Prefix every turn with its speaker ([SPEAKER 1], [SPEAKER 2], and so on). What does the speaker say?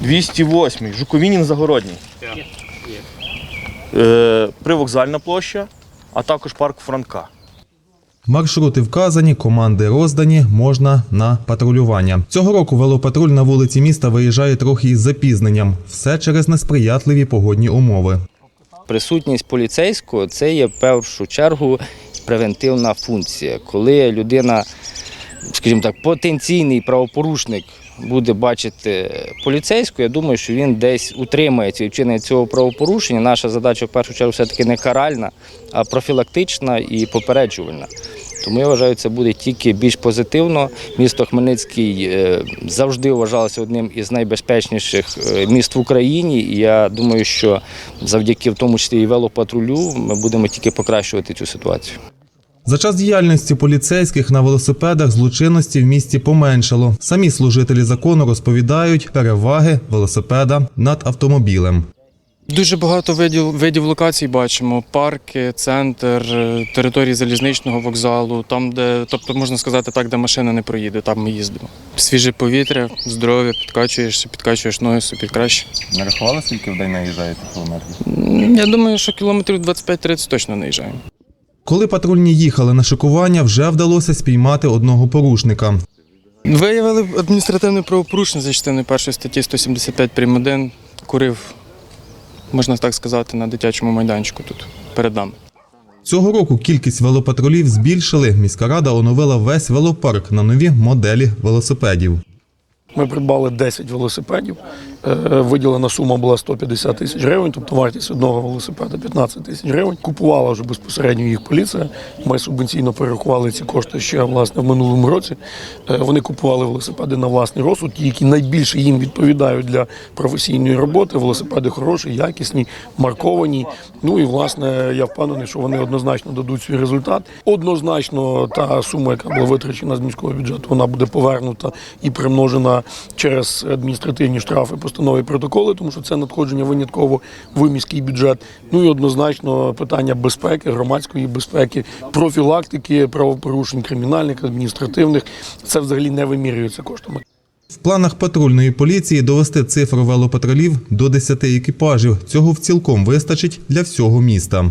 [SPEAKER 1] 208 Жуковінін Загородній. Е, Привокзальна площа, а також парк Франка.
[SPEAKER 2] Маршрути вказані, команди роздані, можна на патрулювання. Цього року велопатруль на вулиці міста виїжджає трохи із запізненням. Все через несприятливі погодні умови.
[SPEAKER 3] Присутність поліцейського це є в першу чергу превентивна функція. Коли людина, скажімо так, потенційний правопорушник буде бачити поліцейського, я думаю, що він десь утримається від вчинення цього правопорушення. Наша задача в першу чергу все-таки не каральна, а профілактична і попереджувальна. Тому я вважаю, це буде тільки більш позитивно. Місто Хмельницький е, завжди вважалося одним із найбезпечніших е, міст в Україні. І я думаю, що завдяки в тому числі і велопатрулю ми будемо тільки покращувати цю ситуацію.
[SPEAKER 2] За час діяльності поліцейських на велосипедах злочинності в місті поменшало. Самі служителі закону розповідають переваги велосипеда над автомобілем.
[SPEAKER 4] Дуже багато видів, видів локацій бачимо: парки, центр, е, території залізничного вокзалу, там, де, тобто можна сказати, так, де машина не проїде, там ми їздимо. Свіже повітря, здоров'я, підкачуєшся, підкачуєш ноги собі краще.
[SPEAKER 5] Не рахували, скільки в день наїжджаєте кілометрів?
[SPEAKER 4] Я думаю, що кілометрів 25-30 точно наїжджаємо.
[SPEAKER 2] Коли патрульні їхали на шикування, вже вдалося спіймати одного порушника.
[SPEAKER 4] Виявили адміністративне правопорушення за частиною першої статті 175 прим. 1. Курив, можна так сказати, на дитячому майданчику тут перед нами.
[SPEAKER 2] Цього року кількість велопатрулів збільшили. Міська рада оновила весь велопарк на нові моделі велосипедів.
[SPEAKER 6] Ми придбали 10 велосипедів. Е, Виділена сума була 150 тисяч гривень, тобто вартість одного велосипеда 15 тисяч гривень. Купувала вже безпосередньо їх поліція. Ми субвенційно перерахували ці кошти ще власне в минулому році. Е, Вони купували велосипеди на власний розсуд, ті, які найбільше їм відповідають для професійної роботи. Велосипеди хороші, якісні, марковані. Ну і власне я впевнений, що вони однозначно дадуть свій результат. Однозначно, та сума, яка була витрачена з міського бюджету, вона буде повернута і примножена через адміністративні штрафи, постанови і протоколи, тому що це надходження винятково в міський бюджет. Ну і однозначно питання безпеки, громадської безпеки, профілактики правопорушень, кримінальних, адміністративних. Це взагалі не вимірюється коштами.
[SPEAKER 2] В планах патрульної поліції довести цифру велопатрулів до 10 екіпажів. Цього в цілком вистачить для всього міста.